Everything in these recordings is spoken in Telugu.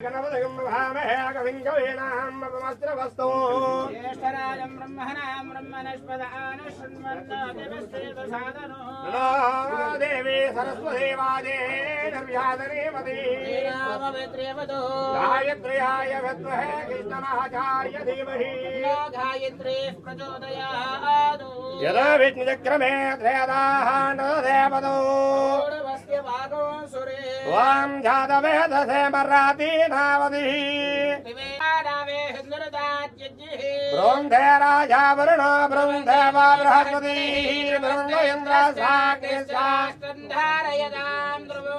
గణపతిం భామహే కవిం కవీనామస్త్రవస్తు జ్యేష్ఠరాజం బ్రహ్మణాం బ్రహ్మణస్పదాన శృణ్వన్నోతిమశ్చేతసాదనో విద్మహే కృష్ణమాచార్య ధీమహి గాయత్రీ ప్రచోదయాదు యదా విష్ణుచక్రమే త్రేదాహానదేవదో గౌరవస్య సురే వాం జాతవేదసే మర్రాతీనావతి వివేకానావే బృందే రాజా వరుణో బృందే వా బృహస్పతి బృంద ఇంద్ర సాగ్ని ధారయదాం ధ్రువో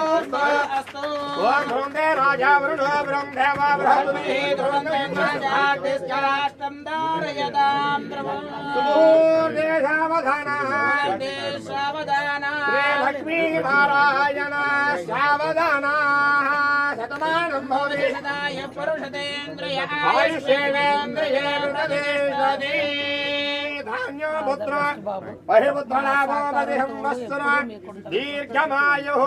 ఓం బృందే రాజా వరుణో బృందే వా బృహస్పతి రాష్ట్రం దారయదాం సుమూర్తే సావధాన సావధాన శ్రీ లక్ష్మీ నారాయణ సావధాన శతమానం భవతి సదాయ పురుషతేంద్రియ ఆయుష్యేంద్రియే వృణదేశది ధాన్యో పుత్ర బహిపుత్రలాభోపదిహం వస్తున దీర్ఘమాయు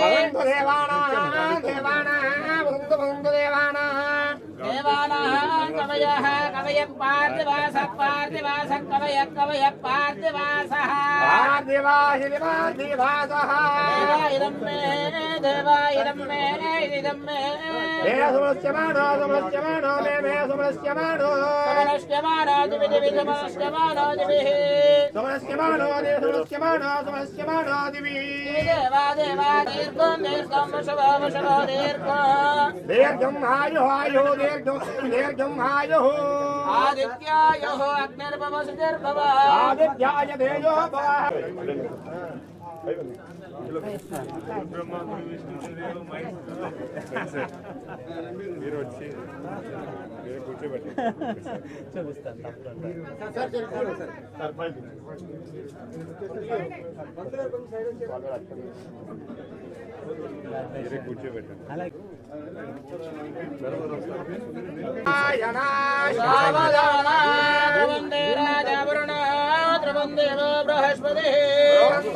భవంతు దేవానా దేవానా భవంతు భవంతు దేవానా దేవానాం కవయః కవయ పార్థివాస పార్థివాస కవయ కవయ పార్థివాసః పార్థివాసి పార్థివాసః దేవాయిదం మే దేవాయిదం మే ఇదం మే మే సుమస్యమానో సుమస్యమానో మే మే సుమస్యమానో సమనష్ట్యమానాదివిధి విధమనష్ట్యమానాదిభిః సుమస్యమానో దే సుమస్యమానో సుమస్యమానో దివి దేవా దేవా దీర్ఘం దీర్ఘం వశవో వశవో దీర్ఘం దీర్ఘం ఆయు ఆయు దీర్ఘం దీర్ఘం ఆయు ఆదిత్యాయో అగ్నిర్భవసుర్భవ ఆదిత్యాయ తేజో మీరు వచ్చి మీరు కూర్చోబెట్టి. మీరే కూర్చోబెట్టండి. Brihaspati.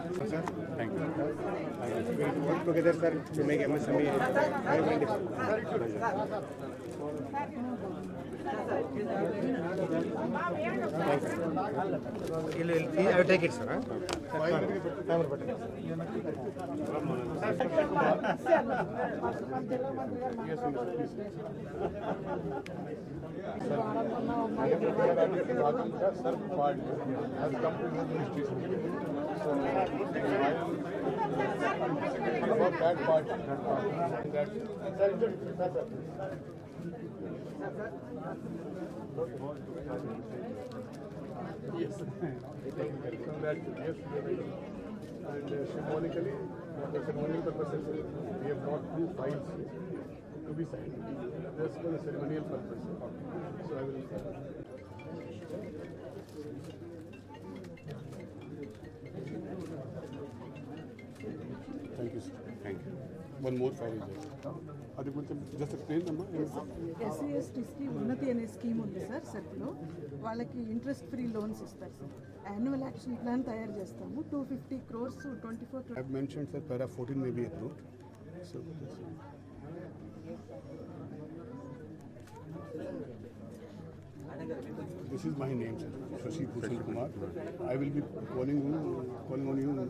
Sir, thank you. Uh, we'll work together, sir, to make MSME very wonderful. Thank you. I will take it, sir. Huh? Timer button. Yes, sir. Sir, part has come to the ministry. Yes, and uh, symbolically, the ceremonial purposes, we have got two files to be signed. Just for the ceremonial purpose. So I will. One more file is there. అది కొంచెం జస్ట్ ఎక్స్ప్లెయిన్ అమ్మా ఎస్సీ ఎస్టీస్కి ఉన్నతి అనే స్కీమ్ ఉంది సార్ సెట్లో వాళ్ళకి ఇంట్రెస్ట్ ఫ్రీ లోన్స్ ఇస్తారు సార్ యాన్యువల్ యాక్షన్ ప్లాన్ తయారు చేస్తాము two fifty crores twenty four I've mentioned that para 14 may be approved. So, this is my name, sir. Shashi Bhushan Kumar. I will be calling you, calling on you.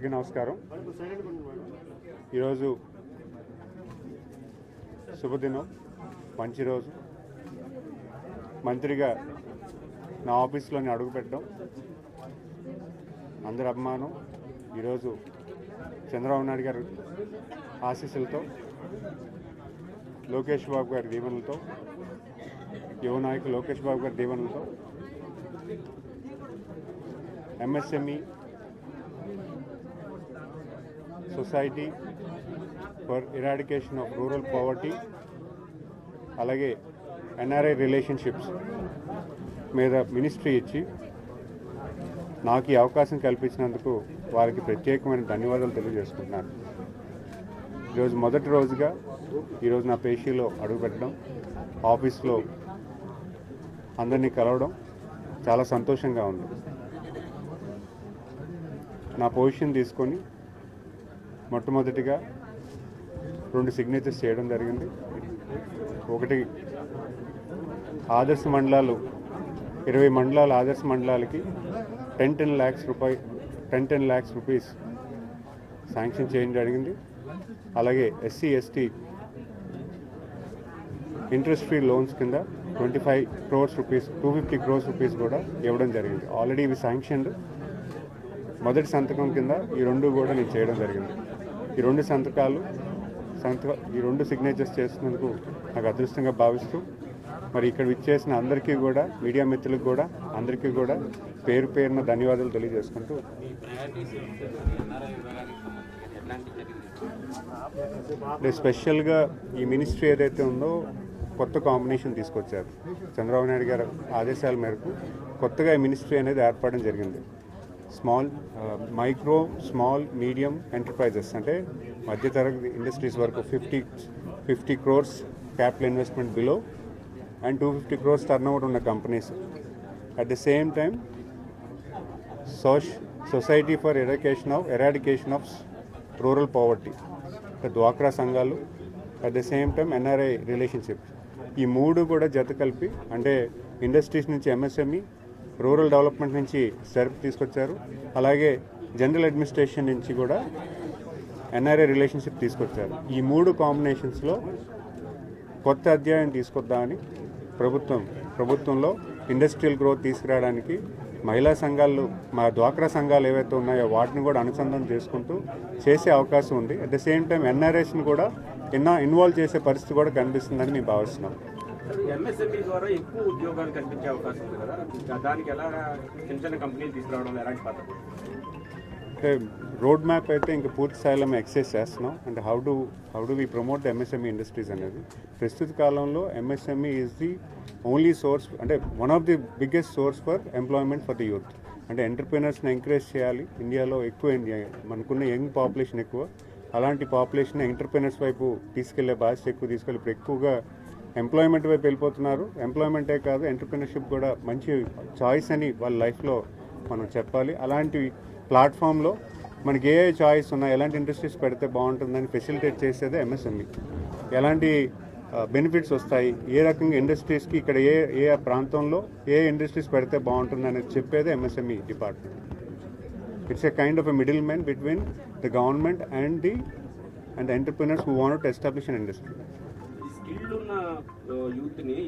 అందరికీ నమస్కారం. ఈరోజు శుభదినం మంచి రోజు. మంత్రిగా నా ఆఫీస్లోని అడుగుపెట్టడం అందరి అభిమానం. ఈరోజు చంద్రబాబు నాయుడు గారు ఆశీస్సులతో లోకేష్ బాబు గారి దీవెనలతో యువ నాయకులు లోకేష్ బాబు గారి దీవెనలతో MSME society for eradication of rural poverty అలాగే ఎన్ఆర్ఐ రిలేషన్షిప్స్ మీద మినిస్ట్రీ ఇచ్చి నాకు ఈ అవకాశం కల్పించినందుకు వారికి ప్రత్యేకమైన ధన్యవాదాలు తెలియజేసుకుంటున్నాను. ఈరోజు మొదటి రోజుగా ఈరోజు నా పేషీలో అడుగుపెట్టడం ఆఫీస్లో అందరినీ కలవడం చాలా సంతోషంగా ఉంది. నా పొజిషన్ తీసుకొని మొట్టమొదటిగా రెండు సిగ్నేచర్స్ చేయడం జరిగింది. ఒకటి ఆదర్శ మండలాలు ఇరవై మండలాల ఆదర్శ మండలాలకి టెన్ టెన్ ల్యాక్స్ రూపాయి ten ten lakhs rupees sanction చేయడం జరిగింది. అలాగే SC ST interest free loans కింద twenty five crores rupees two fifty crores rupees కూడా ఇవ్వడం జరిగింది. ఆల్రెడీ ఇవి శాంక్షన్డ్ మొదటి సంతకం కింద ఈ రెండు కూడా నేను చేయడం జరిగింది. ఈ రెండు సంతకాలు సంతక ఈ రెండు సిగ్నేచర్స్ చేసినందుకు నాకు అదృష్టంగా భావిస్తూ మరి ఇక్కడ విచ్చేసిన అందరికీ కూడా మీడియా మిత్రులకు కూడా అందరికీ కూడా పేరు పేరున ధన్యవాదాలు తెలియజేసుకుంటూ. అంటే స్పెషల్గా ఈ మినిస్ట్రీ ఏదైతే ఉందో కొత్త కాంబినేషన్ తీసుకొచ్చారు. చంద్రబాబు నాయుడు గారు ఆదేశాల మేరకు కొత్తగా ఈ మినిస్ట్రీ అనేది ఏర్పడడం జరిగింది. Small micro small medium enterprises. అంటే మధ్యతరగతి ఇండస్ట్రీస్ వరకు fifty fifty crores capital investment below and two fifty crores turn over ఉన్న companies. At the same time soc society for education of eradication of rural poverty డ్వాక్రా సంఘాలు. At the same time NRI relationship ఈ మూడు కూడా జత కలిపి అంటే ఇండస్ట్రీస్ నుంచి ఎంఎస్ఎంఈ రూరల్ డెవలప్మెంట్ నుంచి సెర్ప్ తీసుకొచ్చారు. అలాగే జనరల్ అడ్మినిస్ట్రేషన్ నుంచి కూడా ఎన్ఆర్ఏ రిలేషన్షిప్ తీసుకొచ్చారు. ఈ మూడు కాంబినేషన్స్లో కొత్త అధ్యాయం తీసుకొద్దామని ప్రభుత్వం ప్రభుత్వంలో ఇండస్ట్రియల్ గ్రోత్ తీసుకురావడానికి మహిళా సంఘాలు మా డ్వాక్రా సంఘాలు ఏవైతే ఉన్నాయో వాటిని కూడా అనుసంధానం చేసుకుంటూ చేసే అవకాశం ఉంది. అట్ ద సేమ్ టైం ఎన్ఆర్ఎస్ని కూడా ఇన్నా ఇన్వాల్వ్ చేసే పరిస్థితి కూడా కనిపిస్తుందని మేము భావిస్తున్నాం. ఎంఎస్ఎంఈ ద్వారా ఎక్కువ ఉద్యోగాలు కల్పించే అవకాశం ఉంది కదా. దానికి ఎలా చిన్న చిన్న కంపెనీలు తీసుకురావడం ఎలాంటి పద్ధతి? అంటే రోడ్ మ్యాప్ అయితే ఇంకా పూర్తి స్థాయిలో మేము ఎక్సైజ్ చేస్తున్నాం. అంటే how do how do we promote the MSME industries అనేది? ప్రస్తుత కాలంలో MSME is the only source అంటే one of the biggest source for employment for the youth అంటే ఎంటర్ప్రీనర్స్ని ఎంకరేజ్ చేయాలి. ఇండియాలో ఎక్కువ మనకున్న యంగ్ పాపులేషన్ ఎక్కువ. అలాంటి పాపులేషన్ ఎంటర్ప్రీనర్స్ వైపు తీసుకెళ్ళే బాధ్యత ఎక్కువ తీసుకెళ్ళి ఇప్పుడు ఎక్కువగా ఎంప్లాయ్మెంట్ వైపు వెళ్ళిపోతున్నారు. ఎంప్లాయ్మెంటే కాదు ఎంటర్ప్రినర్షిప్ కూడా మంచి చాయిస్ అని వాళ్ళ లైఫ్లో మనం చెప్పాలి. అలాంటి ప్లాట్ఫామ్లో మనకి ఏ ఏ చాయిస్ ఉన్నాయి ఎలాంటి ఇండస్ట్రీస్ పెడితే బాగుంటుందని ఫెసిలిటేట్ చేసేదే ఎంఎస్ఎంఈ ఎలాంటి బెనిఫిట్స్ వస్తాయి? ఏ రకంగా ఇండస్ట్రీస్కి ఇక్కడ ఏ ఏ ప్రాంతంలో ఏ ఇండస్ట్రీస్ పెడితే బాగుంటుంది అనేది చెప్పేదే MSME department it's a kind of a middle man between the government and the and entrepreneurs who want to establish an industry ఈ ఉన్న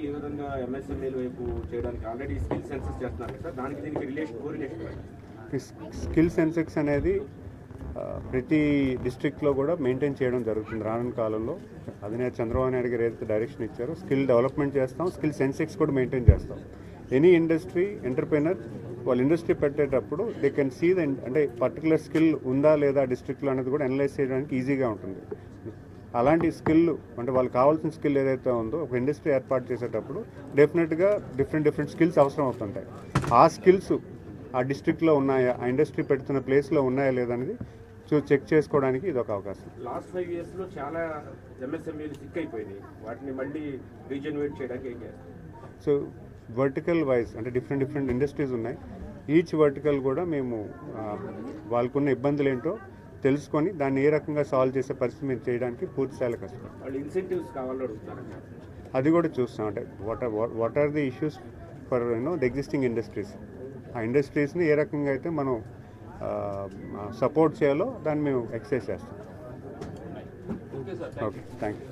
ఏ విధంగా ఎంఎస్ఎంఏల వైపు చేయడానికి ఆల్రెడీ స్కిల్ సెన్సెస్ చేస్తున్నారు సార్. దానికి దీనికి రిలేషన్ కోరిలేషన్ స్కిల్ సెన్సెక్స్ అనేది ప్రతి డిస్ట్రిక్ట్లో కూడా మెయింటైన్ చేయడం జరుగుతుంది రానున్న కాలంలో. అధినేత చంద్రబాబు నాయుడు గారు ఏదైతే డైరెక్షన్ ఇచ్చారో స్కిల్ డెవలప్మెంట్ చేస్తాం స్కిల్ సెన్సెక్స్ కూడా మెయింటైన్ చేస్తాం. ఎనీ ఇండస్ట్రీ ఎంటర్ప్రైనర్ వాళ్ళు ఇండస్ట్రీ పెట్టేటప్పుడు దే కెన్ సీ ద అంటే పర్టికులర్ స్కిల్ ఉందా లేదా డిస్ట్రిక్ట్లో అనేది కూడా అనలైజ్ చేయడానికి ఈజీగా ఉంటుంది. అలాంటి స్కిల్ అంటే వాళ్ళకి కావాల్సిన స్కిల్ ఏదైతే ఉందో ఒక ఇండస్ట్రీ ఏర్పాటు చేసేటప్పుడు డెఫినెట్గా డిఫరెంట్ డిఫరెంట్ స్కిల్స్ అవసరం అవుతుంటాయి. ఆ స్కిల్స్ ఆ డిస్ట్రిక్ట్లో ఉన్నాయా ఆ ఇండస్ట్రీ పెడుతున్న ప్లేస్లో ఉన్నాయా లేదనేది చూ చెక్ చేసుకోవడానికి ఇది ఒక అవకాశం. లాస్ట్ ఫైవ్ ఇయర్స్లో చాలా ఎంఎస్ఎంఈలు సిక్ అయిపోయినాయి. వాటిని మళ్ళీ రీజనరేట్ చేయడానికి ఏం చేస్తారు? సో వర్టికల్ వైజ్ అంటే డిఫరెంట్ డిఫరెంట్ ఇండస్ట్రీస్ ఉన్నాయి. ఈచ్ వర్టికల్ కూడా మేము వాళ్ళకున్న ఇబ్బందులు ఏంటో తెలుసుకొని దాన్ని ఏ రకంగా సాల్వ్ చేసే పరిస్థితి మేము చేయడానికి పూర్తి స్థాయిలో కష్టం అది కూడా చూస్తాం అంటే what are what are the issues for you know the existing industries ఆ ఇండస్ట్రీస్ని ఏ రకంగా అయితే మనం సపోర్ట్ చేయాలో దాన్ని మేము ఎక్సైజ్ చేస్తాం ఓకే థ్యాంక్ యూ